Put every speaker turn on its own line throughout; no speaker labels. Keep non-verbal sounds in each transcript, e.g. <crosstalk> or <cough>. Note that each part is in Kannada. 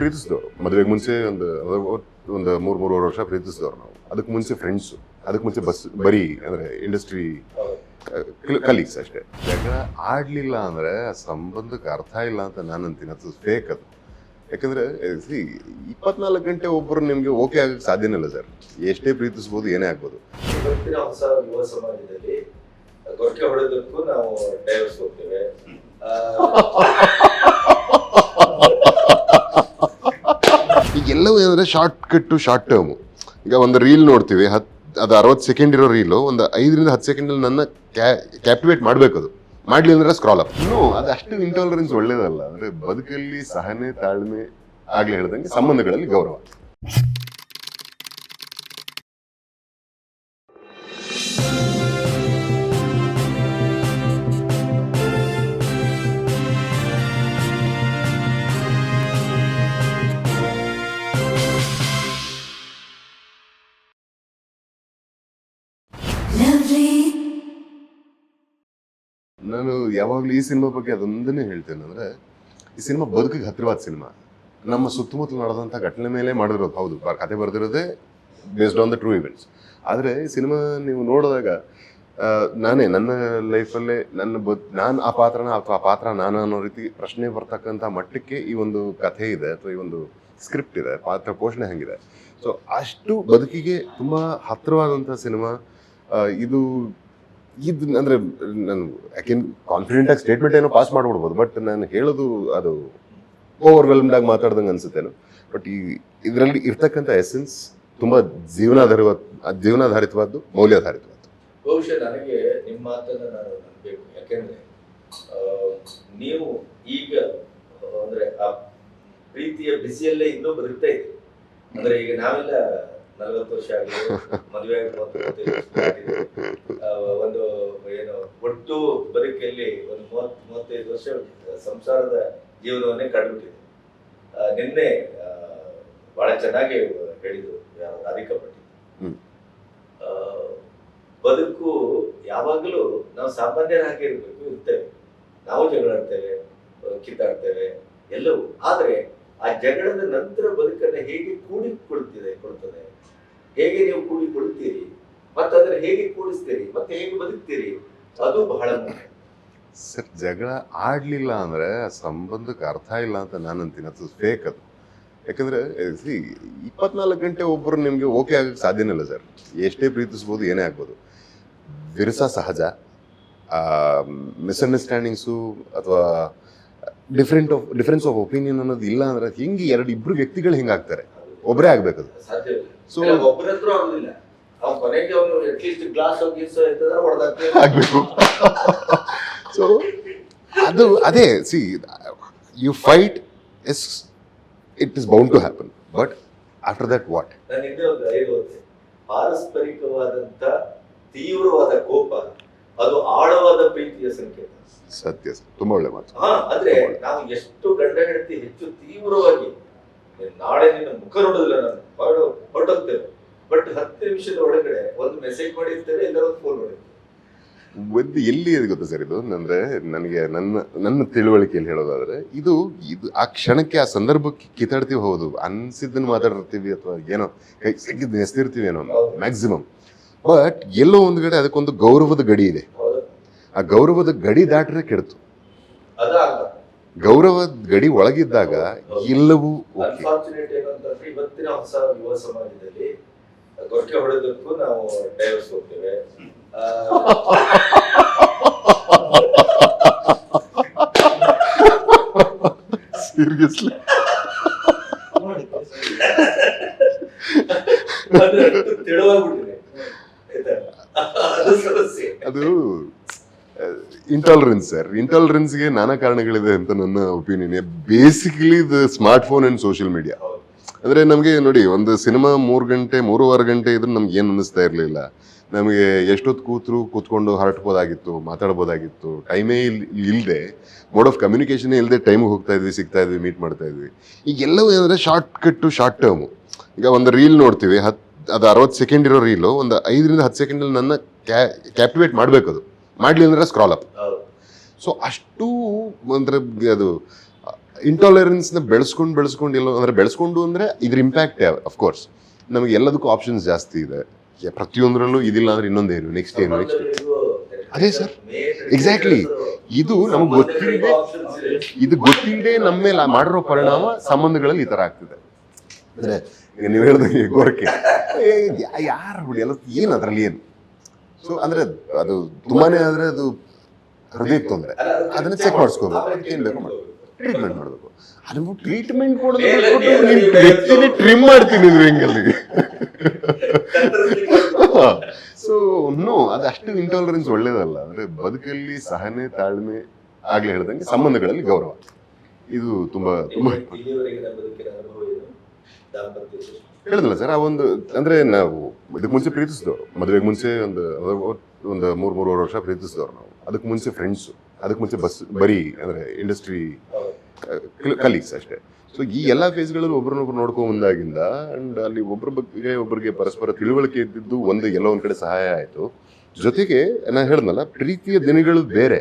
ಪ್ರೀತಿಸಿದವರು. ಮದುವೆಗೆ ಮುಂಚೆ ಒಂದು ಒಂದು ಮೂರು, ಮೂರುವರೆ ವರ್ಷ ಪ್ರೀತಿಸಿದವರು ನಾವು. ಅದಕ್ಕೆ ಮುಂಚೆ ಫ್ರೆಂಡ್ಸು ಅದಕ್ಕೆ ಮುಂಚೆ ಬಸ್, ಬರೀ ಅಂದರೆ ಇಂಡಸ್ಟ್ರಿ ಕಲೀಗ್ಸ್ ಅಷ್ಟೇ. ಯಾಕಂದ್ರೆ ಆಡಲಿಲ್ಲ ಅಂದ್ರೆ ಸಂಬಂಧಕ್ಕೆ ಅರ್ಥ ಇಲ್ಲ ಅಂತ ನಾನು ಅಂತೀನಿ ಅದು ಫೇಕ್ ಅದು. ಯಾಕಂದರೆ ಸಿ ಇಪ್ಪತ್ನಾಲ್ಕು ಗಂಟೆ ಒಬ್ಬರು ನಿಮಗೆ ಓಕೆ ಆಗಕ್ಕೆ ಸಾಧ್ಯನೇ ಇಲ್ಲ ಸರ್. ಎಷ್ಟೇ ಪ್ರೀತಿಸ್ಬೋದು, ಏನೇ ಆಗ್ಬೋದು.
ಸಮಾಜದಲ್ಲಿ ಹೊಡೆದಕ್ಕೂ ನಾವು ಆ,
ಈಗ ಎಲ್ಲವೂ ಏನಂದರೆ ಶಾರ್ಟ್ ಕಟ್ಟು ಶಾರ್ಟ್ ಟರ್ಮು ಈಗ ಒಂದು ರೀಲ್ ನೋಡ್ತೀವಿ ಹತ್ತು ಅದು ಅರವತ್ತು ಸೆಕೆಂಡ್ ಇರೋ ರೀಲು ಒಂದು ಐದರಿಂದ ಹತ್ತು ಸೆಕೆಂಡಲ್ಲಿ ನನ್ನ ಕ್ಯಾಪ್ಟಿವೇಟ್ ಮಾಡಬೇಕು ಅದು. ಮಾಡಲಿ ಅಂದ್ರೆ ಸ್ಕ್ರಾಲ್ ಅಪ್ ಇನ್ನೂ ಅದು ಅಷ್ಟು ಇಂಟಾಲರೆನ್ಸ್ ಒಳ್ಳೇದಲ್ಲ. ಅಂದರೆ ಬದುಕಲ್ಲಿ ಸಹನೆ ತಾಳ್ಮೆ ಆಗಲೇ ಹೇಳ್ದಂಗೆ ಸಂಬಂಧಗಳಲ್ಲಿ ಗೌರವ. ಯಾವಾಗಲೂ ಈ ಸಿನಿಮಾ ಬಗ್ಗೆ ಅದೊಂದನ್ನೇ ಹೇಳ್ತೇನೆ ಅಂದ್ರೆ, ಈ ಸಿನಿಮಾ ಬದುಕಿಗೆ ಹತ್ತಿರವಾದ ಸಿನಿಮಾ. ನಮ್ಮ ಸುತ್ತಮುತ್ತಲು ನಡೆದಂಥ ಘಟನೆ ಮೇಲೆ ಮಾಡಿರೋದು, ಹೌದು ಕತೆ ಬರೆದಿರೋದೇ based on the true events ಆದರೆ ಈ ಸಿನಿಮಾ ನೀವು ನೋಡಿದಾಗ ನಾನೇ ನನ್ನ ಲೈಫಲ್ಲೇ ನನ್ನ ಬದ್ ನಾನು ಆ ಪಾತ್ರನ ಅಥವಾ ಆ ಪಾತ್ರ ನಾನು ಅನ್ನೋ ರೀತಿ ಪ್ರಶ್ನೆ ಬರ್ತಕ್ಕಂಥ ಮಟ್ಟಕ್ಕೆ ಈ ಒಂದು ಕಥೆ ಇದೆ ಅಥವಾ ಈ ಒಂದು ಸ್ಕ್ರಿಪ್ಟ್ ಇದೆ, ಪಾತ್ರ ಪೋಷಣೆ ಹಂಗಿದೆ. ಸೊ ಅಷ್ಟು ಬದುಕಿಗೆ ತುಂಬ ಹತ್ತಿರವಾದಂಥ ಸಿನಿಮಾ ಇದು ಇದು ಅಂದ್ರೆ ನಾನು ಯಾಕೆನ್ ಕಾನ್ಫಿಡೆಂಟ್ ಆಗಿ ಸ್ಟೇಟ್ಮೆಂಟ್ ಏನೋ ಪಾಸ್ ಮಾಡ್ಬಿಡ್ಬೋದು ಬಟ್ ನಾನು ಹೇಳೋದು ಅದು ಓವರ್ವೆಲ್ಮ್ಡ್ ಆಗಿ ಮಾತಾಡ್ದಂಗೆ ಅನ್ಸುತ್ತೆ ಬಟ್ ಈ ಇದರಲ್ಲಿ ಇರ್ತಕ್ಕಂಥ ಎಸೆನ್ಸ್ ತುಂಬಾ ಜೀವನಾಧಾರ ಜೀವನಾಧಾರಿತವಾದ್ದು, ಮೌಲ್ಯಾಧಾರಿತವಾದ್ದು.
ಬಹುಶಃ ನನಗೆ ನಿಮ್ಮ ಮಾತನ್ನು ನಾನು ನಂಬಬೇಕು. ಯಾಕೆಂದ್ರೆ ನೀವು ಈಗ, ಅಂದ್ರೆ ಆ ಪ್ರೀತಿಯ ಬಿಸಿಯಲ್ಲೇ ಇನ್ನೂ ಬದುಕ್ತಾ ಇದೆ ಅಂದ್ರೆ ಈಗ ನಾವೆಲ್ಲ ನಲವತ್ತು ವರ್ಷ ಆಗಿದೆ <laughs> ಮದುವೆ ಒಂದು ಏನು ಒಟ್ಟು ಬದುಕಲ್ಲಿ ಒಂದು ಮೂವತ್ ಮೂವತ್ತೈದು ವರ್ಷ ಸಂಸಾರದ ಜೀವನವನ್ನೇ ಕಳೆದ್ಬಿಟ್ಟಿದೆ. ನಿನ್ನೆ ಬಹಳ ಚೆನ್ನಾಗಿ ಹೇಳಿದ್ರು ರಾಧಿಕಾ ಪಟ್ಟಿ ಬದುಕು ಯಾವಾಗಲೂ ನಾವು ಸಾಮಾನ್ಯರಾಗಿ ಇರಬೇಕು ಇರ್ತೇವೆ. ನಾವು ಜಗಳಾಡ್ತೇವೆ ಕಿತ್ತಾಡ್ತೇವೆ ಎಲ್ಲವೂ. ಆದ್ರೆ ಆ ಜಗಳದ ನಂತರ ಬದುಕನ್ನ ಹೇಗೆ ಕೂಡಿಕೊಳ್ತಿದೆ ಕೊಡ್ತದೆ? ಹೇಗೆ ನೀವು ಕೂಡಿಕೊಳ್ಳುತ್ತೀರಿ? ಮತ್ತೆ ಅದನ್ನ ಹೇಗೆ ಕೂಡಿಸ್ತೀರಿ? ಮತ್ತೆ ಹೇಗೆ ಬದುಕ್ತೀರಿ? ಅದು ಬಹಳ ಮುಖ್ಯ.
ಸರ್, ಜಗಳ ಆಡ್ಲಿಲ್ಲ ಅಂದ್ರೆ ಸಂಬಂಧಕ್ಕೆ ಅರ್ಥ ಇಲ್ಲ ಅಂತ ನಾನು ಅಂತೀನಿ ಅದು ಫೇಕ್ ಅದು. ಯಾಕಂದ್ರೆ ಇಪ್ಪತ್ನಾಲ್ಕು ಗಂಟೆ ಒಬ್ಬರು ನಿಮಗೆ ಓಕೆ ಆಗಕ್ಕೆ ಸಾಧ್ಯನೇ ಇಲ್ಲ ಸರ್. ಎಷ್ಟೇ ಪ್ರೀತಿಸ್ಬೋದು, ಏನೇ ಆಗ್ಬೋದು. ವಿರಸ ಸಹಜ. ಮಿಸ್ಅಂಡರ್ಸ್ಟ್ಯಾಂಡಿಂಗ್ಸು ಅಥವಾ different of difference of opinion ಅನ್ನೋದು ಇಲ್ಲ ಅಂದ್ರೆ ಹಿಂಗೆ ಎರಡು ಇಬ್ಬರು ವ್ಯಕ್ತಿಗಳು ಹಿಂಗಾಗ್ತಾರೆ. ಒಬ್ಬರೇ ಆಗ್ಬೇಕದು
ಅದು.
ಸೊ ಆಗ್ಬೇಕು. ಸೊ ಅದು ಅದೇ see you fight yes it is bound to happen but after that what
ಪಾರಸ್ಪರಿಕವಾದಂತ ತೀವ್ರವಾದ ಕೋಪ ಅದು ಆಳವಾದ ಪ್ರೀತಿಯ ಸಂಕೇತ.
ಸತ್ಯ ತುಂಬಾ ಒಳ್ಳೆ ಮಾತು.
ಅಂದ್ರೆ ನಾವು ಎಷ್ಟು ಗಂಡ ಹೆಂಡತಿ ಹೆಚ್ಚು ತೀವ್ರವಾಗಿ ನಾಳೆ ನಿನ್ನ ಮುಖ ನೋಡೋದಿಲ್ಲ ನಾನು. ಹೊರಡು ಹೊರಟೋಗ್ತೇವೆ ಬಟ್ ಹತ್ತು ನಿಮಿಷದ ಒಳಗಡೆ ಒಂದು ಮೆಸೇಜ್ ಮಾಡಿರ್ತೇವೆ ಎಲ್ಲರೂ ಒಂದು ಫೋನ್ ಮಾಡಿರ್ತೇವೆ
ಒಂದು ಎಲ್ಲಿ ಅದು ಗೊತ್ತಾ ಸರ್ ಇದು? ಅಂದ್ರೆ ನನಗೆ ನನ್ನ ನನ್ನ ತಿಳುವಳಿಕೆಯಲ್ಲಿ ಹೇಳೋದಾದ್ರೆ ಇದು ಇದು ಆ ಕ್ಷಣಕ್ಕೆ ಆ ಸಂದರ್ಭಕ್ಕೆ ಕಿತಾಡ್ತೀವಿ ಹೌದು. ಅನ್ಸಿದ್ದನ್ನು ಮಾತಾಡಿರ್ತೀವಿ ಅಥವಾ ಏನೋ ಕೈ ಸಿಕ್ಕಿದ್ದು ಎಸ್ತಿರ್ತೀವಿ ಏನೋ ಮ್ಯಾಕ್ಸಿಮಮ್ ಬಟ್ ಎಲ್ಲೋ ಒಂದು ಕಡೆ ಅದಕ್ಕೊಂದು ಗೌರವದ ಗಡಿ ಇದೆ. ಆ ಗೌರವದ ಗಡಿ ದಾಟ್ರೆ ಕೆಡ್ತು. ಗೌರವದ ಗಡಿ ಒಳಗಿದ್ದಾಗ ಎಲ್ಲವೂ ಓಕೆ.
ಅನ್ಫಾರ್ಚುನೇಟ್ ಏನಂತಂದ್ರೆ ಇವತ್ತಿನ ಹೊಸ ಯುವ ಸಮಾಜದಲ್ಲಿ ಗೊರಕೆ ಹೊಡೆದಕ್ಕೂ ನಾವು ಡೈವರ್ಸ್ ಹೋಗ್ತೇವೆ. <laughs>
ಸೀರಿಯಸ್ಲಿ?
ಅದು ಸಮಸ್ಯೆ.
ಅದು ಇಂಟಾಲರೆನ್ಸ್ ಸರ್ ಇಂಟಾಲರೆನ್ಸ್ಗೆ ನಾನಾ ಕಾರಣಗಳಿದೆ ಅಂತ ನನ್ನ opinion basically the smart phone and social media ಅಂದರೆ ನಮಗೆ ನೋಡಿ, ಒಂದು ಸಿನಿಮಾ ಮೂರು ಗಂಟೆ, ಮೂರುವರೆ ಗಂಟೆ ಇದ್ರೆ ನಮ್ಗೆ ಏನು ಅನ್ನಿಸ್ತಾ ಇರಲಿಲ್ಲ. ನಮಗೆ ಎಷ್ಟೊತ್ತು ಕೂತರು ಕೂತ್ಕೊಂಡು ಹರಟ್ಬೋದಾಗಿತ್ತು, ಮಾತಾಡ್ಬೋದಾಗಿತ್ತು. ಟೈಮೇ ಇಲ್ಲದೆ ಮೋಡ್ ಆಫ್ ಕಮ್ಯುನಿಕೇಷನೇ ಇಲ್ಲದೆ ಟೈಮಿಗೆ ಹೋಗ್ತಾ ಇದ್ವಿ, ಸಿಗ್ತಾ ಇದ್ವಿ ಮೀಟ್ ಮಾಡ್ತಾ ಇದ್ವಿ. ಈಗ ಎಲ್ಲವೂ short short cut short term ಈಗ ಒಂದು ರೀಲ್ ನೋಡ್ತೀವಿ ಹತ್ತು ಅದು ಅರವತ್ತು ಸೆಕೆಂಡ್ ಇರೋ ರೀಲು ಒಂದು ಐದರಿಂದ ಹತ್ತು ಸೆಕೆಂಡಲ್ಲಿ ನನ್ನ ಕ್ಯಾ ಕ್ಯಾಪ್ಟಿವೇಟ್ ಮಾಡಬೇಕು ಅದು ಮಾಡಲಿಲ್ಲ ಅಂದ್ರೆ ಸ್ಕ್ರಾಲ್ ಅಪ್ ಸೊ ಅಷ್ಟು ಅಂದ್ರೆ ಅದು ಇಂಟಾಲರೆನ್ಸ್ನ ಬೆಳೆಸ್ಕೊಂಡು ಬೆಳೆಸ್ಕೊಂಡು ಇಲ್ಲ ಅಂದರೆ ಬೆಳೆಸ್ಕೊಂಡು ಅಂದರೆ ಇದ್ರ ಇಂಪ್ಯಾಕ್ಟ್ ಅಫ್ಕೋರ್ಸ್ ನಮಗೆ ಎಲ್ಲದಕ್ಕೂ ಆಪ್ಷನ್ಸ್ ಜಾಸ್ತಿ ಇದೆ. ಪ್ರತಿಯೊಂದರಲ್ಲೂ ಇದಿಲ್ಲ ಅಂದ್ರೆ ಇನ್ನೊಂದೇನು ನೆಕ್ಸ್ಟ್ ಏನು ನೆಕ್ಸ್ಟ್ ಅದೇ ಸರ್. ಎಕ್ಸಾಕ್ಟ್ಲಿ ಇದು ನಮಗೆ ಗೊತ್ತಿಲ್ಲದೆ ಇದು ಗೊತ್ತಿಲ್ಲದೆ ನಮ್ಮ ಮೇಲೆ ಮಾಡಿರೋ ಪರಿಣಾಮ ಸಂಬಂಧಗಳಲ್ಲಿ ಈ ಥರ ಆಗ್ತಿದೆ. ಅಂದರೆ ನೀವು ಹೇಳಿದಂಗೆ ಗೋರಕೆ. ಯಾರು ಹುಡುಗಿ ಎಲ್ಲ ಏನು ಅದರಲ್ಲಿ ಏನು? ಸೊ ಅಂದ್ರೆ ಅದು ತುಂಬಾನೇ ಆದ್ರೆ ಅದು ಹೃದಯಕ್ಕೆ ತೊಂದರೆ ಅದನ್ನ ಚೆಕ್ ಮಾಡಿಸ್ಕೋಬೇಕು ಏನ್ ಬೇಕು ಮಾಡಿ ಟ್ರೀಟ್ಮೆಂಟ್ ಮಾಡಬೇಕು ಅದು ಟ್ರೀಟ್ಮೆಂಟ್ ಕೊಡೋದು ಟ್ರಿಮ್ ಮಾಡ್ತೀನಿ ಹೆಂಗಲ್ಲಿ ಸೊ ನೋ ಅದು ಅಷ್ಟು ಇಂಟಾಲರೆನ್ಸ್ ಒಳ್ಳೇದಲ್ಲ ಅಂದ್ರೆ ಬದುಕಲ್ಲಿ ಸಹನೆ ತಾಳ್ಮೆ ಆಗ್ಲಿ ಹೇಳ್ದಂಗೆ ಸಂಬಂಧಗಳಲ್ಲಿ ಗೌರವ ಇದು ತುಂಬಾ ತುಂಬಾ ಹೇಳಿದ್ನಲ್ಲ ಸರ್, ಆ ಒಂದು, ಅಂದ್ರೆ ನಾವು ಇದಕ್ಕೆ ಮುಂಚೆ ಪ್ರೀತಿಸಿದವರು. ಮದುವೆಗೆ ಮುಂಚೆ ಒಂದು ಒಂದು ಮೂರು, ಮೂರುವರೆ ವರ್ಷ ಪ್ರೀತಿಸಿದವರು ನಾವು. ಅದಕ್ಕೆ ಮುಂಚೆ ಫ್ರೆಂಡ್ಸ್ ಅದಕ್ಕೆ ಮುಂಚೆ ಬಸ್, ಬರೀ, ಅಂದ್ರೆ ಇಂಡಸ್ಟ್ರಿ ಕಲೀಗ್ಸ್ ಅಷ್ಟೇ. ಸೊ ಈ ಎಲ್ಲ ಫೇಸ್ಗಳಲ್ಲಿ ಒಬ್ರನ್ನೊಬ್ರು ನೋಡ್ಕೊ ಮುಂದಾಗಿಂದ ಅಂಡ್ ಅಲ್ಲಿ ಒಬ್ಬರ ಬಗ್ಗೆ ಒಬ್ಬರಿಗೆ ಪರಸ್ಪರ ತಿಳುವಳಿಕೆ ಇದ್ದಿದ್ದು ಒಂದು ಎಲ್ಲೋ ಒಂದು ಕಡೆ ಸಹಾಯ ಆಯಿತು. ಜೊತೆಗೆ ನಾನು ಹೇಳ್ದಲ್ಲ ಪ್ರೀತಿಯ ದಿನಗಳು ಬೇರೆ.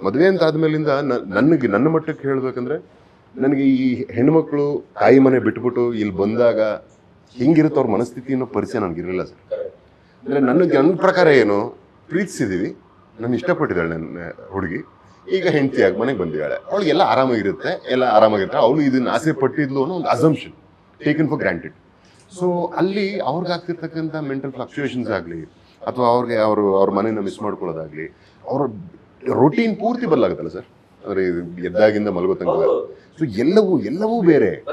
ಮದುವೆ ಅಂತ ಆದ್ಮೇಲಿಂದ ನನಗೆ, ನನ್ನ ಮಟ್ಟಕ್ಕೆ ಹೇಳ್ಬೇಕಂದ್ರೆ ನನಗೆ ಈ ಹೆಣ್ಮಕ್ಳು ತಾಯಿ ಮನೆ ಬಿಟ್ಬಿಟ್ಟು ಇಲ್ಲಿ ಬಂದಾಗ ಹೆಂಗಿರುತ್ತೆ ಅವ್ರ ಮನಸ್ಥಿತಿ ಅನ್ನೋ ಪರಿಚಯ ನನಗಿರಲಿಲ್ಲ ಸರ್. ಅಂದ್ರೆ ನನಗೆ ನನ್ನ ಪ್ರಕಾರ ಏನು, ಪ್ರೀತಿಸಿದೀವಿ. ನಾನು ಇಷ್ಟಪಟ್ಟಿದ್ದಾಳೆ ನನ್ನ ಹುಡುಗಿ. ಈಗ ಹೆಂಡತಿಯಾಗಿ ಮನೆಗೆ ಬಂದಿದ್ದಾಳೆ. ಅವಳಿಗೆಲ್ಲ ಆರಾಮಾಗಿರುತ್ತೆ, ಎಲ್ಲ ಆರಾಮಾಗಿರುತ್ತೆ. ಅವಳು ಇದನ್ನ ಆಸೆ ಪಟ್ಟಿದ್ಲು ಅನ್ನೋ ಒಂದು assumption taken for granted so ಅಲ್ಲಿ ಅವ್ರಿಗೆ ಆಗ್ತಿರ್ತಕ್ಕಂಥ ಮೆಂಟಲ್ ಫ್ಲಕ್ಚುಯೇಷನ್ಸ್ ಆಗಲಿ, ಅಥವಾ ಅವ್ರಿಗೆ ಅವರು ಅವ್ರ ಮನೇನ ಮಿಸ್ ಮಾಡ್ಕೊಳ್ಳೋದಾಗಲಿ, ಅವ್ರ ರೊಟೀನ್ ಪೂರ್ತಿ ಬದಲಾಗುತ್ತಲ್ಲ ಸರ್. ಅಂದರೆ ಎದ್ದಾಗಿಂದ ಮಲಗೋ ತನಕ. ಸೊ ಎಲ್ಲವೂ ಎಲ್ಲವೂ ಬೇರೆ.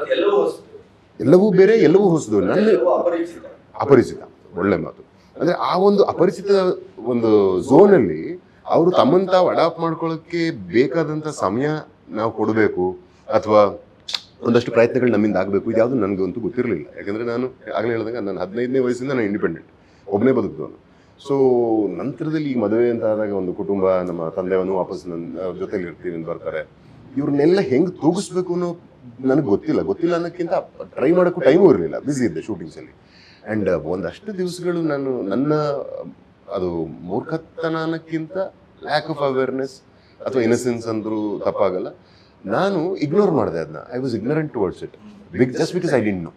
ಎಲ್ಲವೂ
ಬೇರೆ ಎಲ್ಲವೂ ಹೊಸದು. ನನ್ನ
ಅಪರಿಚಿತ.
ಅಪರಿಚಿತ. ಒಳ್ಳೆ ಮಾತು. ಅಂದರೆ ಆ ಒಂದು ಅಪರಿಚಿತ ಒಂದು ಝೋನಲ್ಲಿ ಅಲ್ಲಿ ಅವರು ತಮ್ಮಂತ ತಾವು ಅಡಾಪ್ಟ್ ಮಾಡ್ಕೊಳ್ಳೋಕ್ಕೆ ಬೇಕಾದಂಥ ಸಮಯ ನಾವು ಕೊಡಬೇಕು ಅಥವಾ ಒಂದಷ್ಟು ಪ್ರಯತ್ನಗಳು ನಮ್ಮಿಂದ ಆಗಬೇಕು. ಇದ್ಯಾವುದು ನನಗಂತೂ ಗೊತ್ತಿರಲಿಲ್ಲ. ಯಾಕಂದರೆ ನಾನು ಆಗಲೇ ಹೇಳಿದಾಗ ನಾನು ಹದಿನೈದನೇ ವಯಸ್ಸಿಂದ ನಾನು ಇಂಡಿಪೆಂಡೆಂಟ್ ಒಬ್ಬನೇ ಬದುಕಿದವನು. ಸೊ ನಂತರದಲ್ಲಿ ಈ ಮದುವೆ ಅಂತ ಆದಾಗ ಒಂದು ಕುಟುಂಬ ನಮ್ಮ ತಂದೆಯವನು ವಾಪಸ್ ನನ್ನ ಜೊತೆಲಿ ಇರ್ತೀವಿ ಅಂತ ಬರ್ತಾರೆ. ಇವ್ರನ್ನೆಲ್ಲ ಹೆಂಗ್ ತೂಗಿಸ್ಬೇಕು ಅನ್ನೋ ನನಗೆ ಗೊತ್ತಿಲ್ಲ. ಗೊತ್ತಿಲ್ಲ ಅನ್ನೋಕ್ಕಿಂತ ಟ್ರೈ ಮಾಡೋಕ್ಕೂ ಟೈಮೂ ಇರಲಿಲ್ಲ. ಬ್ಯುಸಿ ಇದ್ದೆ ಶೂಟಿಂಗ್ಸ್ ಅಲ್ಲಿ. ಅಂಡ್ ಒಂದಷ್ಟು ದಿವಸಗಳು ನಾನು ನನ್ನ, ಅದು ಮೂರ್ಖತನ ಅನ್ನೋಕ್ಕಿಂತ ಲ್ಯಾಕ್ ಆಫ್ ಅವೇರ್ನೆಸ್ ಅಥವಾ ಇನಸೆನ್ಸ್ ಅಂದರೂ ತಪ್ಪಾಗಲ್ಲ. ನಾನು ಇಗ್ನೋರ್ ಮಾಡಿದೆ ಅದನ್ನ I was ignorant towards it big just because I didn't know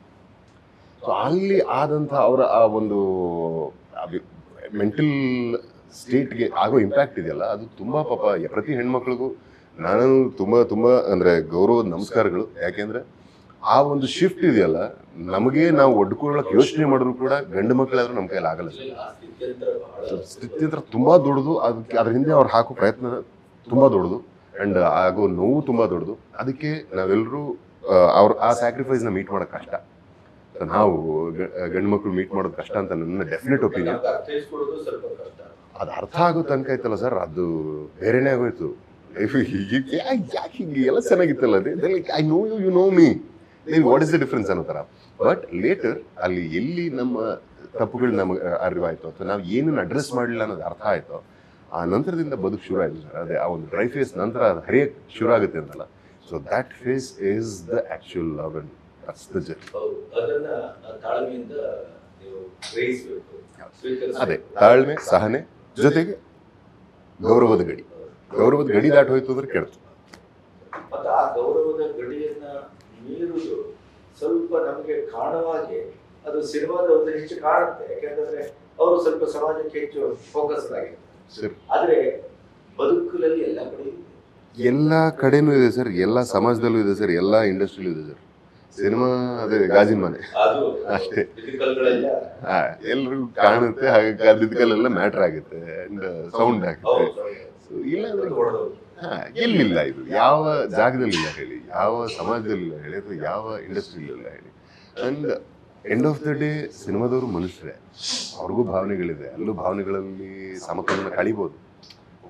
so ಅಲ್ಲಿ ಆದಂಥ ಅವರ ಆ ಒಂದು ಮೆಂಟಲ್ ಸ್ಟೇಟ್ಗೆ ಆಗೋ ಇಂಪ್ಯಾಕ್ಟ್ ಇದೆಯಲ್ಲ, ಅದು ತುಂಬ ಪಾಪ, ಪ್ರತಿ ಹೆಣ್ಮಕ್ಳಿಗೂ ನಾನು ತುಂಬ ತುಂಬ ಅಂದರೆ ಗೌರವ ನಮಸ್ಕಾರಗಳು. ಯಾಕೆಂದರೆ ಆ ಒಂದು ಶಿಫ್ಟ್ ಇದೆಯಲ್ಲ ನಮಗೆ ನಾವು ಒಡ್ಕೊಳ್ಳೋಕೆ ಯೋಚನೆ ಮಾಡಿದ್ರು ಕೂಡ ಗಂಡು ಮಕ್ಕಳಾದ್ರೂ ನಮ್ಮ ಕೈಯಲ್ಲಿ ಆಗಲ್ಲ ಸರ್.
ಹತ್ರ ಸ್ಥಿತ್ಯಂತರ
ತುಂಬಾ ದೊಡ್ಡದು. ಅದಕ್ಕೆ ಅದ್ರ ಹಿಂದೆ ಅವ್ರು ಹಾಕೋ ಪ್ರಯತ್ನ ತುಂಬ ದೊಡ್ಡದು. ಆ್ಯಂಡ್ ಆಗೋ ನೋವು ತುಂಬ ದೊಡ್ಡದು. ಅದಕ್ಕೆ ನಾವೆಲ್ಲರೂ ಅವ್ರ ಆ ಸ್ಯಾಕ್ರಿಫೈಸ್ನ ಮೀಟ್ ಮಾಡೋಕೆ ಕಷ್ಟ. ನಾವು ಗಂಡು ಮಕ್ಕಳು ಮೀಟ್ ಮಾಡೋದು ಕಷ್ಟ ಅಂತ ನನ್ನ ಡೆಫಿನೆಟ್ ಒಪಿನಿಯನ್ ಅದು ಅರ್ಥ ಆಗೋ ತನಕ ಐತಲ್ಲ ಸರ್. ಅದು ಬೇರೆನೇ ಆಗೋಯ್ತು. <laughs> ಯಾಕೆ ಹಿಂಗೆ? ಎಲ್ಲ ಚೆನ್ನಾಗಿತ್ತಲ್ಲ I know you you know me what is the difference ಅನ್ನೋ ಥರ. ಬಟ್ ಲೇಟರ್ ಅಲ್ಲಿ ಎಲ್ಲಿ ನಮ್ಮ ತಪ್ಪುಗಳು ನಮಗೆ ಅರಿವಾಯ್ತು ಅಥವಾ ನಾವು ಏನೇನು ಅಡ್ರೆಸ್ ಮಾಡಲಿಲ್ಲ ಅನ್ನೋದು ಅರ್ಥ ಆಯ್ತು ಆ ನಂತರದಿಂದ ಬದುಕು ಶುರು ಆಯಿತು ಸರ್. ಅದೇ ಆ ಒಂದು ಡ್ರೈ ಫೇಸ್ ನಂತರ ಅದು ಹರಿಯಕ್ಕೆ ಶುರು ಆಗುತ್ತೆ ಅಂತಲ್ಲ. So that phase is the actual love and that's the journey. ಅದೇ ತಾಳ್ಮೆ ಸಹನೆ ಜೊತೆಗೆ ಗೌರವದ ಗಡಿ. ಗೌರವದ ಗಡಿ ದಾಟಿ ಹೋಯ್ತು ಅಂದ್ರೆ
ಕೇಳ್ತು ಗೌರವದ ಗಡಿಯನ್ನ ಮೀರುವುದು ಸ್ವಲ್ಪ ನಮಗೆ ಕಾಣುವಾಗೆ ಅದು ಸಿನಿಮಾದ ಒಂದು ಹೆಚ್ಚು ಕಾಣುತ್ತೆ. ಯಾಕೆಂದ್ರೆ ಅವರು ಸ್ವಲ್ಪ ಸಮಾಜಕ್ಕೆ ಹೆಚ್ಚು ಫೋಕಸ್ ಆಗಿದೆ ಆದ್ರೆ ಬದುಕಲ್ಲಿ ಎಲ್ಲ ಕಡೆ.
ಎಲ್ಲ ಕಡೆನೂ ಇದೆ ಸರ್. ಎಲ್ಲ ಸಮಾಜದಲ್ಲೂ ಇದೆ ಸರ್. ಎಲ್ಲ ಇಂಡಸ್ಟ್ರಿಲೂ ಇದೆ ಸರ್. ಸಿನಿಮಾ ಅದೇ ಗಾಜಿನ ಮನೆ. ಅಷ್ಟೇ. ಎಲ್ರಿಗೂ ಕಾಣುತ್ತೆ. ಹಾಗೆ ಕಲ್ಲೆಲ್ಲ ಮ್ಯಾಟರ್ ಆಗುತ್ತೆ. ಸೌಂಡ್ ಆಗುತ್ತೆ.
ಹೌದು
So, ಇಲ್ಲ ಅಂದ್ರೆ
ಕೊಡೋದು
ಹಾ, ಎಲ್ಲಿಲ್ಲ ಇದು. ಯಾವ ಜಾಗದಲ್ಲಿ ಇಲ್ಲ ಹೇಳಿ. ಯಾವ ಸಮಾಜದಲ್ಲಿ ಇಲ್ಲ ಹೇಳಿ ಅಥವಾ ಯಾವ ಇಂಡಸ್ಟ್ರಿಲಿಲ್ಲ ಹೇಳಿ. And end of the day ಸಿನಿಮಾದವರು ಮನುಷ್ಯರೇ. ಅವ್ರಿಗೂ ಭಾವನೆಗಳಿದೆ. ಅಲ್ಲೂ ಭಾವನೆಗಳಲ್ಲಿ ಸಮತೋಲನ ಕಳಿಬೋದು.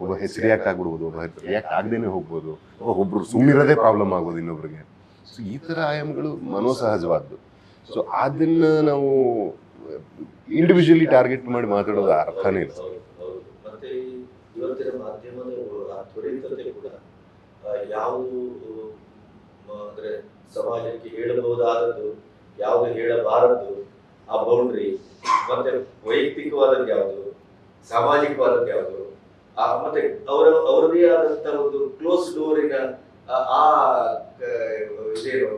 ಒಬ್ಬ ಹೆಚ್ ರಿಯಾಕ್ಟ್ ಆಗ್ಬಿಡ್ಬೋದು ಒಬ್ಬ ರಿಯಾಕ್ಟ್ ಆಗದೇನೆ ಹೋಗ್ಬೋದು ಒಬ್ಬರು ಒಬ್ರು ಸುಮ್ಮನಿರೋದೇ ಪ್ರಾಬ್ಲಮ್ ಆಗ್ಬೋದು ಇನ್ನೊಬ್ರಿಗೆ. ಸೊ ಈ ಥರ ಆಯಾಮಗಳು ಮನೋಸಹಜವಾದ್ದು. ಸೊ ಅದನ್ನು ನಾವು ಇಂಡಿವಿಜುವಲಿ ಟಾರ್ಗೆಟ್ ಮಾಡಿ ಮಾತಾಡೋದು ಅರ್ಥನೇ ಇಲ್ಲ.
ಇವತ್ತಿನ ಮಾಧ್ಯಮದ ತ್ವರಿತತೆ ಕೂಡ ಯಾವುದು ಅಂದ್ರೆ ಸಮಾಜಕ್ಕೆ ಹೇಳಬಹುದಾದದ್ದು ಯಾವುದು ಹೇಳಬಾರದು ಆ ಬೌಂಡ್ರಿ ಮತ್ತೆ ವೈಯಕ್ತಿಕವಾದದ್ದು ಯಾವುದು ಸಾಮಾಜಿಕವಾದದ್ದು ಯಾವುದು ಆ ಮತ್ತೆ ಅವರ ಅವರದೇ ಆದಂತ ಒಂದು ಕ್ಲೋಸ್ ಡೋರಿನ ಆ ಆ,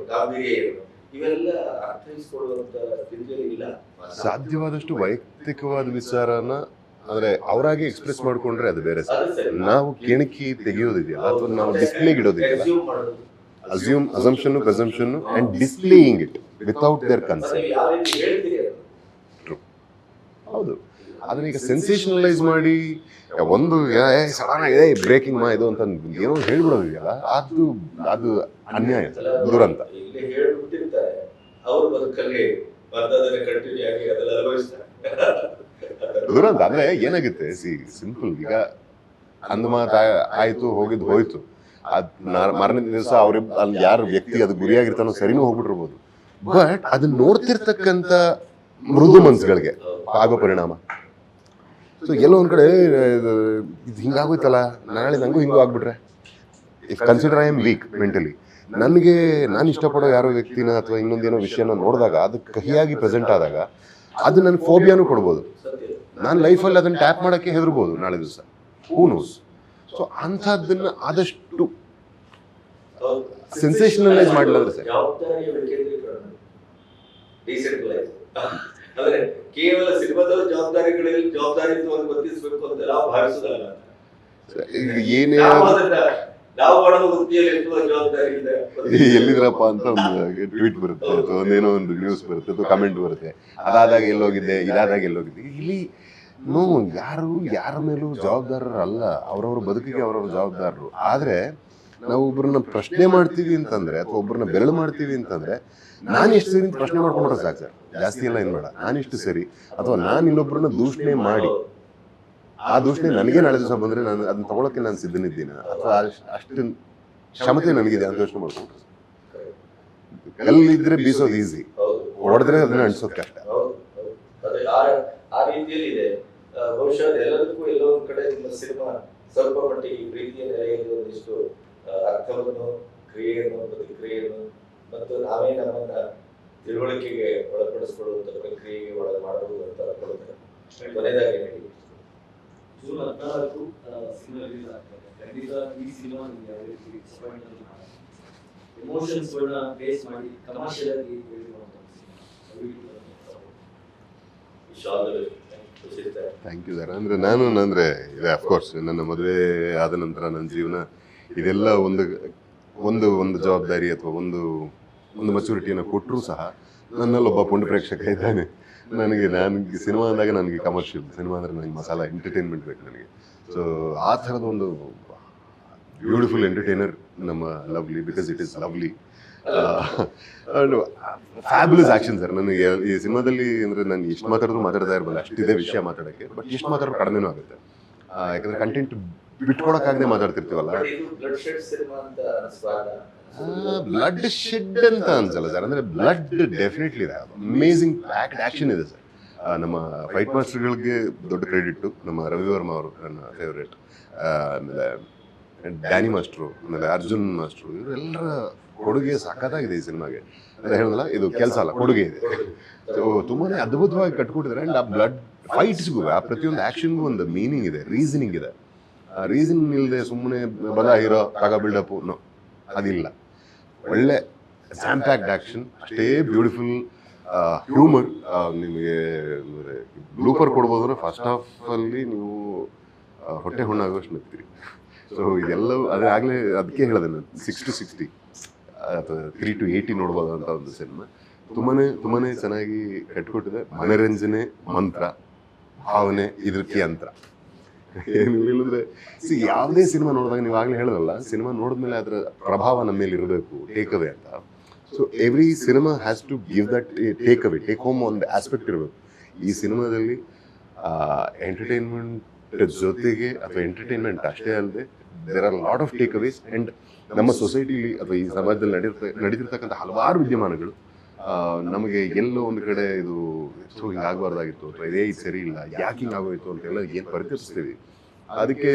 ಗಾಂಭೀರ್ಯ ಏನು? ಇವೆಲ್ಲ ಅರ್ಥೈಸಿಕೊಳ್ಳುವಂತ ಇಲ್ಲ.
ಸಾಧ್ಯವಾದಷ್ಟು ವೈಯಕ್ತಿಕವಾದ ವಿಚಾರನ ಅಂದ್ರೆ ಅವರಾಗಿ ಎಕ್ಸ್ಪ್ರೆಸ್ ಮಾಡ್ಕೊಂಡ್ರೆ ಅದು ಬೇರೆ ಸರ್. ನಾವು ಕೆಣಕಿ ತೆಗೆಯೋದಿದೆಯಲ್ಲ, ಅಥವಾ ನಾವು ಡಿಸ್ಪ್ಲೇಗೆ ಇಡೋದಿದೆಯಲ್ಲ. Assume assumption presumption and displaying it without their
consent ಹೇಳ್ತೀರಿ
ಹೌದು ಅದನ್ನ ಈಗ ಸೆನ್ಸೇಷನಲೈಸ್ ಮಾಡಿ ಒಂದು ಸಡನ್ ಇದೆ ಬ್ರೇಕಿಂಗ್ ಮಾ, ಇದು ಅಂತ ಏನೋ ಹೇಳ್ಬಿಡೋದಿದೆಯಲ್ಲ, ಅದು ಅದು ಅನ್ಯಾಯ, ದುರಂತ
ಅವ್ರ ಬದುಕಲ್ಲಿ ಕಂಟಿನ್ಯೂ ಆಗಿ ಅದೆಲ್ಲ ಅನುಭವಿಸ್ತಾರೆ
ದುರಂತ ಅಂದ್ರೆ ಏನಾಗುತ್ತೆ? ಸಿ ಸಿಂಪಲ್ ಈಗ ಅಂದ ಮಾತು ಆಯ್ತು ಹೋಗಿದ್ದು ಹೋಯ್ತು. ಅದ್ ಮಾರನೇ ದಿವಸ ಅವ್ರ ಅಲ್ಲಿ ಯಾರು ವ್ಯಕ್ತಿ ಅದು ಗುರಿಯಾಗಿರ್ತಾನೋ ಸರಿನೂ ಹೋಗ್ಬಿಟ್ಟಿರ್ಬೋದು. ಬಟ್ ಅದನ್ನ ನೋಡ್ತಿರ್ತಕ್ಕಂಥ ಮೃದು ಮನ್ಸುಗಳಿಗೆ ಆಗೋ ಪರಿಣಾಮ. ಸೊ ಎಲ್ಲೋ ಒಂದ್ ಕಡೆ ಇದು ಹಿಂಗಾಗೋಯ್ತಲ್ಲ? ನಾಳೆ ನಂಗೂ ಹಿಂಗೂ ಆಗ್ಬಿಟ್ರೆ? If consider I am weak mentally ನನಗೆ, ನಾನು ಇಷ್ಟಪಡೋ ಯಾರೋ ವ್ಯಕ್ತಿನ ಅಥವಾ ಇನ್ನೊಂದೇನೋ ವಿಷಯನ ನೋಡಿದಾಗ ಅದು ಕಹಿಯಾಗಿ ಪ್ರೆಸೆಂಟ್ ಆದಾಗ, ಅದು ನನಗೆ ಫೋಬಿಯಾನು ಕೊಡ್ಬೋದು. ನಾನು ಲೈಫಲ್ಲಿ ಅದನ್ನ ಟ್ಯಾಪ್ ಮಾಡೋಕ್ಕೆ ಹೆದರ್ಬೋದು ನಾಳೆ ದಿವಸ. ಹೂ ನೋಸ್ ಸೊ ಅಂಥದ್ದನ್ನು ಆದಷ್ಟು. ಸೆನ್ಸೇಷನಲೈಸ್ ಮಾಡಲಿಲ್ಲ ಅಂದ್ರೆ ಸರ್.
ಅಂದ್ರೆ ಕೇವಲ ಸಿನಿಮಾದ ಜವಾಬ್ದಾರಿಗಳಲ್ಲಿ ಭಾವಿಸೋದಲ್ಲ
ಏನೇ
ನಾವು ವೃತ್ತಿಯಲ್ಲಿ
ಎಲ್ಲಿದ್ರಪ್ಪ ಅಂತ ಒಂದು ಟ್ವೀಟ್ ಬರುತ್ತೆ. ಅಥವಾ ಒಂದೇನೋ ಒಂದು ನ್ಯೂಸ್ ಬರುತ್ತೆ ಅಥವಾ ಕಮೆಂಟ್ ಬರುತ್ತೆ. ಅದಾದಾಗ ಎಲ್ಲೋಗಿದ್ದೆ ಇದಾದಾಗ ಎಲ್ಲೋಗಿದ್ದೆ. ಇಲ್ಲಿ ನೋ ಯಾರು ಯಾರ ಮೇಲೂ ಜವಾಬ್ದಾರರು ಅಲ್ಲ. ಅವ್ರವ್ರ ಬದುಕಿಗೆ ಅವ್ರವ್ರ ಜವಾಬ್ದಾರರು. ಆದ್ರೆ ನಾವು ಒಬ್ಬರನ್ನ ಪ್ರಶ್ನೆ ಮಾಡ್ತೀವಿ ಅಂತಂದ್ರೆ ಅಥವಾ ಒಬ್ಬರನ್ನ ಬೆರಳು ಮಾಡ್ತೀವಿ ಅಂತಂದ್ರೆ ನಾನು ಎಷ್ಟು ಸರಿ ಪ್ರಶ್ನೆ ಮಾಡ್ಕೊಂಡ್ರೆ ಸಾಕು ಸರ್. ಜಾಸ್ತಿ ಎಲ್ಲ ಏನು ಬೇಡ ಇಷ್ಟು ಸರಿ ಅಥವಾ ನಾನು ಇನ್ನೊಬ್ಬರನ್ನ ದೂಷಣೆ ಮಾಡಿ ಆ ದೂಷಣೆ ನನಗೆ ನಾಳೆ ದಿವಸ ಬಂದ್ರೆ ನಾನು ಅದನ್ನ ತಗೊಳಕ್ಕೆ ನಾನು ಸಿದ್ಧನಿದ್ದೀನಿ. ಅಥವಾ ಅಷ್ಟ್- ಕ್ಷಮತೆ ನನಗಿದೆ ಅಂತ ಯೋಚನೆ ಮಾಡ್ಕೊಂಡು ಕಲ್ಲಿದ್ರೆ ಬೀಸೋದು ಈಸಿ ಹೊಡೆದ್ರೆ ಅದನ್ನ ಅನ್ಸೋದು ಕಷ್ಟ
ಆ ರೀತಿಯಲ್ಲಿ ಇದೆ ಬಹುಶಃ ಎಲ್ಲದಕ್ಕೂ ಎಲ್ಲೋ ಒಂದ್ ಕಡೆ ನಿಮ್ಮ ಸಿನಿಮಾ ಸ್ವಲ್ಪ ಮಟ್ಟಿಗೆ ಈ ಪ್ರೀತಿಯ ನೆಲೆಯಲ್ಲಿ ಒಂದಿಷ್ಟು ಅರ್ಥವನ್ನು ಕ್ರಿಯೆಯನ್ನು ಪ್ರತಿಕ್ರಿಯೆಯನ್ನು ಮತ್ತು ನಾವೇ ನಮ್ಮನ್ನ ತಿಳುವಳಿಕೆಗೆ ಒಳಪಡಿಸಿಕೊಳ್ಳುವಂತ ಪ್ರಕ್ರಿಯೆಗೆ ಒಳಗೆ ಮಾಡಬಹುದು ಅಂತ ಕೊಡುತ್ತೆ ಕೊನೆಯದಾಗಿ
ಜೂನ್ ಹದಿನಾಲ್ಕು ಸಿನಿಮಾ ರಿಲೀಸ್ ಆಗ್ತದೆ ಖಂಡಿತ ಈ ಸಿನಿಮಾ ನಿಮ್ಗೆ ಯಾವ ರೀತಿ ಎಮೋಷನ್ಸ್ ಗಳನ್ನ ಬೇಸ್ ಮಾಡಿ ಕಮರ್ಷಿಯಲ್ ಆಗಿ ಹೇಳಿರುವಂತ
ಥ್ಯಾಂಕ್ ಯು ಸರ್ ಅಂದರೆ ನಾನು ಅಂದರೆ ಇದೆ ಅಫ್ಕೋರ್ಸ್ ನನ್ನ ಮದುವೆ ಆದ ನಂತರ ನನ್ನ ಜೀವನ ಇದೆಲ್ಲ ಒಂದು ಒಂದು ಒಂದು ಜವಾಬ್ದಾರಿ ಅಥವಾ ಒಂದು ಒಂದು ಮೆಚುರಿಟಿಯನ್ನು ಕೊಟ್ಟರೂ ಸಹ ನನ್ನಲ್ಲಿ ಒಬ್ಬ ಪುಂಡ ಪ್ರೇಕ್ಷಕ ಇದ್ದಾನೆ. ನನಗೆ ನನಗೆ ಸಿನಿಮಾ ಅಂದಾಗ ನನಗೆ ಕಮರ್ಷಿಯಲ್ ಸಿನಿಮಾ ಅಂದ್ರೆ ನನಗೆ ಮಸಾಲ ಎಂಟರ್ಟೈನ್ಮೆಂಟ್ ಬೇಕು ನನಗೆ. ಸೊ ಆ ಥರದ ಒಂದು ಬ್ಯೂಟಿಫುಲ್ ಎಂಟರ್ಟೈನರ್ ನಮ್ಮ lovely because it is lovely fabulous action sir ನನಗೆ ಈ ಸಿನಿಮಾದಲ್ಲಿ ಅಂದರೆ ನಾನು ಎಷ್ಟು ಮಾತಾಡಿದ್ರು ಮಾತಾಡ್ತಾ ಇರಬಲ್ಲ. ಅಷ್ಟಿದೆ ವಿಷಯ ಮಾತಾಡೋಕ್ಕೆ ಬಟ್ ಎಷ್ಟು ಮಾತಾಡೋ ಕಡಿಮೆನೂ ಆಗುತ್ತೆ. ಯಾಕಂದರೆ ಕಂಟೆಂಟ್ ಬಿಟ್ಕೊಡೋಕ್ಕಾಗದೆ ಮಾತಾಡ್ತಿರ್ತೀವಲ್ಲ.
ಬ್ಲಡ್ ಶೆಡ್ ಅಂತ
ಅನ್ಸಲ್ಲ ಸರ್ ಅಂದ್ರೆ ಬ್ಲಡ್ ಡೆಫಿನೆಟ್ಲಿ ಇದೆ. ಅಮೇಸಿಂಗ್ ಪ್ಯಾಕ್ಡ್ ಆಕ್ಷನ್ ಇದೆ ಸರ್ ನಮ್ಮ ಫೈಟ್ ಮಾಸ್ಟರ್ಗಳಿಗೆ ದೊಡ್ಡ ಕ್ರೆಡಿಟ್ ನಮ್ಮ ರವಿ ವರ್ಮ ಅವರು ನನ್ನ ಫೇವ್ರೇಟ್ ಆಮೇಲೆ ಡ್ಯಾನಿ ಮಾಸ್ಟ್ರು ಆಮೇಲೆ ಅರ್ಜುನ್ ಮಾಸ್ಟ್ರು ಇವರೆಲ್ಲರ ಕೊಡುಗೆ ಸಖತ್ತಾಗಿದೆ ಈ ಸಿನಿಮಾಗೆ. ಅದೇ ಹೇಳಲ್ಲ ಇದು ಕೆಲಸ ಅಲ್ಲ, ಕೊಡುಗೆ ಇದೆ. ಸೊ ತುಂಬಾನೇ ಅದ್ಭುತವಾಗಿ ಕಟ್ಕೊಟ್ಟಿದ್ದಾರೆ. ಅಂಡ್ ಆ ಬ್ಲಡ್ ಫೈಟ್ಸ್ಗೂ ಆ ಪ್ರತಿಯೊಂದು ಆಕ್ಷನ್ಗೂ ಒಂದು ಮೀನಿಂಗ್ ಇದೆ ರೀಸನಿಂಗ್ ಇದೆ. ರೀಸನ್ ಇಲ್ಲದೆ ಸುಮ್ಮನೆ ಬದ ಹೀರೋ, ತಗ ಬಿಲ್ಡಪ್ ನೋ ಅದಿಲ್ಲ. ಒಳ್ಳೆ ಸ್ಯಾಂಪ್ಯಾಕ್ಡ್ ಆ್ಯಕ್ಷನ್, ಅಷ್ಟೇ ಬ್ಯೂಟಿಫುಲ್ ಹ್ಯೂಮರ್ ನಿಮಗೆ ಬ್ಲೂಪರ್ ಕೊಡ್ಬೋದು ಅಂದರೆ ಫಸ್ಟ್ ಹಾಫಲ್ಲಿ ನೀವು ಹೊಟ್ಟೆ ಹುಣ್ಣಾಗುವಷ್ಟು ನಗ್ತೀರಿ ಸೊ ಇದೆಲ್ಲವೂ, ಅದೇ ಆಗಲೇ ಅದಕ್ಕೆ ಹೇಳಿದೆ ನಾನು ಸಿಕ್ಸ್ ಟು ಸಿಕ್ಸ್ಟಿ ಅಥವಾ ತ್ರೀ ಟು ಏಯ್ಟಿ ನೋಡ್ಬೋದು ಅಂತ ಒಂದು ಸಿನಿಮಾ ತುಂಬಾ ತುಂಬಾ ಚೆನ್ನಾಗಿ ಕಟ್ಕೊಟ್ಟಿದೆ. ಮನರಂಜನೆ ಮಂತ್ರ, ಭಾವನೆ ಇದಕ್ಕೆ ಯಂತ್ರ. <laughs> ಏನಿಲ್ಲ ಸಿ ಯಾವುದೇ ಸಿನಿಮಾ ನೋಡಿದಾಗ ನೀವು ಆಗಲೇ ಹೇಳಿದ್ರಲ್ಲ ಸಿನಿಮಾ ನೋಡಿದ್ಮೇಲೆ ಅದರ ಪ್ರಭಾವ ನಮ್ಮ ಮೇಲೆ ಇರಬೇಕು ಟೇಕ್ ಅವೇ ಅಂತ. So every cinema has to give that take away take home ಒಂದು ಆಸ್ಪೆಕ್ಟ್ ಇರಬೇಕು. ಈ ಸಿನಿಮಾದಲ್ಲಿ ಎಂಟರ್ಟೈನ್ಮೆಂಟ್ ಜೊತೆಗೆ ಅಥವಾ ಎಂಟರ್ಟೈನ್ಮೆಂಟ್ ಅಷ್ಟೇ ಅಲ್ಲದೆ there are lot of take aways and ನಮ್ಮ ಸೊಸೈಟಿಲಿ ಅಥವಾ ಈ ಸಮಾಜದಲ್ಲಿ ನಡೀರ್ತ, ನಡೀತಿರ್ತಕ್ಕಂಥ ಹಲವಾರು ವಿದ್ಯಮಾನಗಳು ನಮಗೆ ಎಲ್ಲೋ ಒಂದು ಕಡೆ ಇದು ಸೊ ಹಿಂಗೆ ಆಗಬಾರ್ದಾಗಿತ್ತು ಅಥವಾ ಇದೇ ಇದು ಸರಿ ಇಲ್ಲ ಯಾಕೆ ಹಿಂಗೆ ಆಗೋಯ್ತು ಅಂತೆಲ್ಲ ಏನು ಪರಿಚಯಿಸ್ತೀವಿ. ಅದಕ್ಕೆ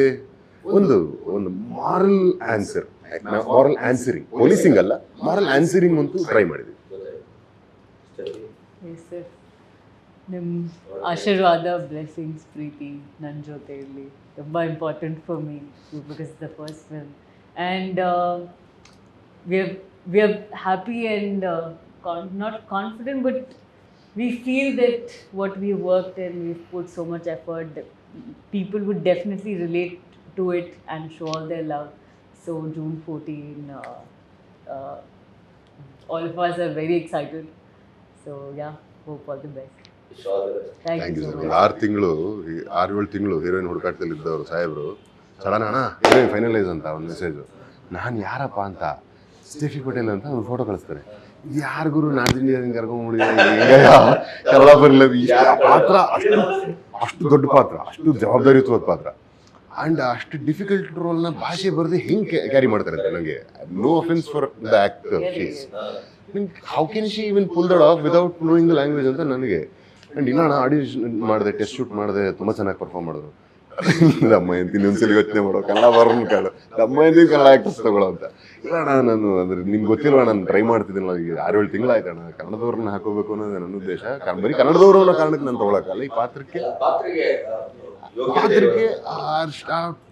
ಒಂದು ಒಂದು moral answer moral answering policing ಅಲ್ಲ ಮಾರಲ್ ಆನ್ಸರಿಂಗ್ ಅಂತೂ ಟ್ರೈ ಮಾಡಿದ್ವಿ.
ನಿಮ್ಮ ಆಶೀರ್ವಾದ ಬ್ಲೆಸ್ಸಿಂಗ್ಸ್ ಪ್ರೀತಿ ನನ್ನ ಜೊತೆ ಇರಲಿ ತುಂಬ important for me because the first film and we are happy uh, con- not confident, but we feel that what we worked and we've put so much effort, that people would definitely relate to it and show all their love. So June 14, uh, uh, all of us are very excited. So yeah, hope all the best. Thank,
thank
you
you
so
sir
much.
ಆರು ತಿಂಗಳು ಆರು ಏಳು ತಿಂಗಳು ಹೀರೋಯಿನ್ ಹುಡುಕಾಟದಲ್ಲಿ ಇದ್ದವರು ಸಾಹೇಬರು ಸಡನ್ ಅಣ್ಣ ಹೀರೋಯಿನ್ ಫೈನಲೈಸ್ ಅಂತ ಒಂದು ಮೆಸೇಜು ನಾನು ಯಾರಪ್ಪ ಅಂತ ಸ್ಟೀಫಿ ಪಟೇಲ್ ಅಂತ ಒಂದು ಫೋಟೋ ಕಳಿಸ್ತಾರೆ ಯಾರು ಗುರು ನಾರ್ತ್ ಇಂಡಿಯನ್ ಕರ್ಕೊಂಡ್ಬಿಡಿ ಕನ್ನಡ ಬರಲಿಲ್ಲ ಪಾತ್ರ? ಅಷ್ಟು ಅಷ್ಟು ದೊಡ್ಡ ಪಾತ್ರ ಅಷ್ಟು ಜವಾಬ್ದಾರಿಯುತವಾದ ಪಾತ್ರ. ಆ್ಯಂಡ್ ಅಷ್ಟು ಡಿಫಿಕಲ್ಟ್ ರೋಲ್ನ ಭಾಷೆ ಬರೆದು ಹೆಂಗೆ ಕ್ಯಾರಿ ಮಾಡ್ತಾರೆ ಅಂತ ನನಗೆ no offence for the actor she's how can she even pull that off without knowing the language ಅಂತ ನನಗೆ. ಆ್ಯಂಡ್ ಇನ್ನೂ ಆಡಿಷನ್ ಮಾಡಿದೆ ಟೆಸ್ಟ್ ಶೂಟ್ ಮಾಡಿದೆ ತುಂಬ ಚೆನ್ನಾಗಿ ಪರ್ಫಾರ್ಮ್ ಮಾಡಿದ್ರು. <laughs> ನಮ್ಮ ಎಂತಿನ ಒಂದ್ಸಲ ಯೋಚನೆ ಮಾಡೋ ಕನ್ನಡ ಬರೋನ್ ಕಾಳು. ನಮ್ಮ ಹೆಂಡತಿ ಕನ್ನಡ ಆಕ್ಟರ್ಸ್ ತಗೊಳ್ಳೋ ಅಂತ. ಇಲ್ಲ ನಾನು ಅಂದ್ರೆ ನಿಮ್ಗೆ ಗೊತ್ತಿಲ್ಲ ನಾನು ಟ್ರೈ ಮಾಡ್ತಿದ್ದೀನಲ್ಲ ಈಗ ಆರು ಏಳು ಅಣ್ಣ. ಕನ್ನಡದವ್ರನ್ನ ಹಾಕೋಬೇಕು ಅನ್ನೋದು ನನ್ನ ಉದ್ದೇಶ. ಬರೀ ಕನ್ನಡದವರು ಅನ್ನೋ ಕಾರಣಕ್ಕೆ ನಾನು ತಗೊಳಕ್ಕಲ್ಲ ಈ ಪಾತ್ರಕ್ಕೆ ಪಾತ್ರಕ್ಕೆ
ಆ,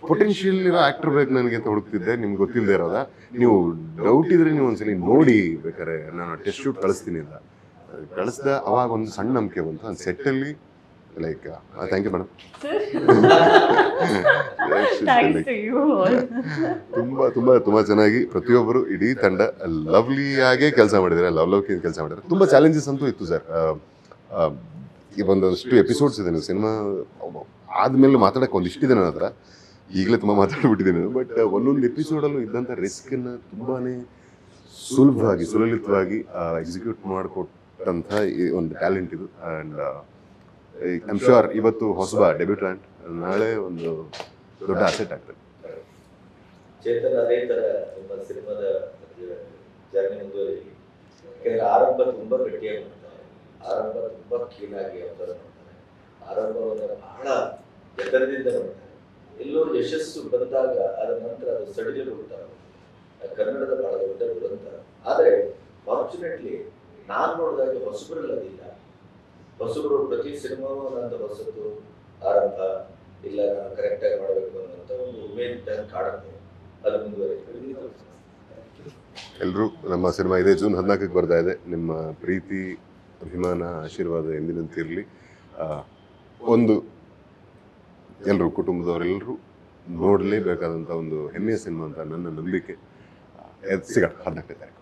ಪೊಟೆನ್ಷಿಯಲ್ ಇರೋ ಆಕ್ಟರ್ ಬೇಕು ನನಗೆ ಅಂತ ಹುಡುಕ್ತಿದ್ದೆ. ನಿಮ್ಗೆ ಗೊತ್ತಿಲ್ಲದೆ ಇರೋದ? ನೀವು ಡೌಟ್ ಇದ್ರೆ ನೀವು ಒಂದ್ಸಲಿ ನೋಡಿ ಬೇಕಾರೆ ನಾನು ಟೆಸ್ಟ್ ಶೂಟ್ ಕಳಿಸ್ತೀನಿ ಅಂತ. ಕಳಿಸ್ದ ಅವಾಗ ಒಂದು ಸಣ್ಣ ನಂಬಿಕೆ ಬಂತು. ಸೆಟ್ ಸೆಟ್ಟಲ್ಲಿ ಲೈಕ್ ಥ್ಯಾಂಕ್ ಯು ಮೇಡಮ್
ತುಂಬ ತುಂಬ ತುಂಬ all.
ತುಂಬಾ ತುಂಬಾ ತುಂಬಾ ಚೆನ್ನಾಗಿ ಪ್ರತಿಯೊಬ್ಬರು ಇಡೀ ತಂಡ ಲವ್ಲಿ ಆಗೇ ಕೆಲಸ ಮಾಡಿದ್ದಾರೆ. ಲವ್ ಲವ್ ಕೆಲಸ ಮಾಡಿದ್ದಾರೆ. ತುಂಬಾ ಚಾಲೆಂಜಸ್ ಅಂತೂ ಇತ್ತು ಸರ್. ಈ ಒಂದಷ್ಟು ಎಪಿಸೋಡ್ಸ್ ಇದೆ ಸಿನಿಮಾ ಆದ್ಮೇಲೆ ಮಾತಾಡೋಕೆ ಒಂದಿಷ್ಟಿದೆ ನನ್ನ ಹತ್ರ. ಈಗಲೇ ತುಂಬ ಮಾತಾಡ್ಬಿಟ್ಟಿದ್ದೀನಿ. ಬಟ್ ಒಂದೊಂದು ಎಪಿಸೋಡಲ್ಲೂ ಇದ್ದಂಥ ರಿಸ್ಕನ್ನು ತುಂಬಾ ಸುಲಭವಾಗಿ ಸುಲಲಿತವಾಗಿ ಎಕ್ಸಿಕ್ಯೂಟ್ ಮಾಡಿಕೊಟ್ಟಂಥ ಈ ಒಂದು ಟ್ಯಾಲೆಂಟ್ ಇದು. ಆ್ಯಂಡ್ ಐ ಆಮ್ ಶ್ಯೂರ್ ಇವತ್ತು ಹೊಸಬ ಡೆಬ್ಯೂಟ್ರಾಂಟ್ ನಾಳೆ ಒಂದು ದೊಡ್ಡ ಅಸೆಟ್ ಆಗ್ತದೆ.
ಚೇತನ ಅದೇ ತರ ನಿಮ್ಮ ಸಿನಿಮಾದ ಜರ್ನಿ ಮುಂದುವರಿ ಯಾಕಂದ್ರೆ ಆರಂಭ ತುಂಬಾ ಗಟ್ಟಿಯಾಗಿ ಮಾಡ್ತಾರೆ ಆರಂಭ ತುಂಬಾ ಕೀಳಾಗಿ ಅವತಾರ ಮಾಡ್ತಾರೆ ಆರಂಭವನ್ನು ಬಹಳ ಎತ್ತರದಿಂದ ಮಾಡ್ತಾರೆ ಎಲ್ಲೋ ಯಶಸ್ಸು ಬಂದಾಗ ಅದರ ನಂತರ ಅದು ಸಡಿಲು ಕನ್ನಡದ ಬಹಳ ದೊಡ್ಡ ದುರಂತ. ಆದರೆ ಫಾರ್ಚುನೇಟ್ಲಿ ನಾನು ನೋಡಿದಾಗ ಹೊಸಬರಲ್ಲಿ ಅದಿಲ್ಲ. ಹೊಸಬರು ಪ್ರತಿ ಸಿನಿಮಾವೂ ನಂದು ಹೊಸತು ಆರಂಭ, ಇಲ್ಲ ನಾನು ಕರೆಕ್ಟಾಗಿ ಮಾಡಬೇಕು ಅನ್ನೋಂಥ ಒಂದು ಉಮೇದ ಕಾಡುತ್ತೆ. ಅದು ಮುಂದುವರಿಯುತ್ತೆ.
ಎಲ್ಲರೂ ನಮ್ಮ ಸಿನಿಮಾ ಇದೆ ಜೂನ್ ಹದಿನಾಲ್ಕಕ್ಕೆ ಬರ್ತಾ ಇದೆ. ನಿಮ್ಮ ಪ್ರೀತಿ, ಅಭಿಮಾನ, ಆಶೀರ್ವಾದ ಎಂದಿನಂತಿರಲಿ. ಒಂದು ಎಲ್ಲರೂ ಕುಟುಂಬದವರೆಲ್ಲರೂ ನೋಡಲೇಬೇಕಾದಂಥ ಒಂದು ಹೆಮ್ಮೆಯ ಸಿನಿಮಾ ಅಂತ ನನ್ನ ನಂಬಿಕೆ. ಸಿಗ ಹದಿನಾಲ್ಕನೇ ತಾರೀಕು.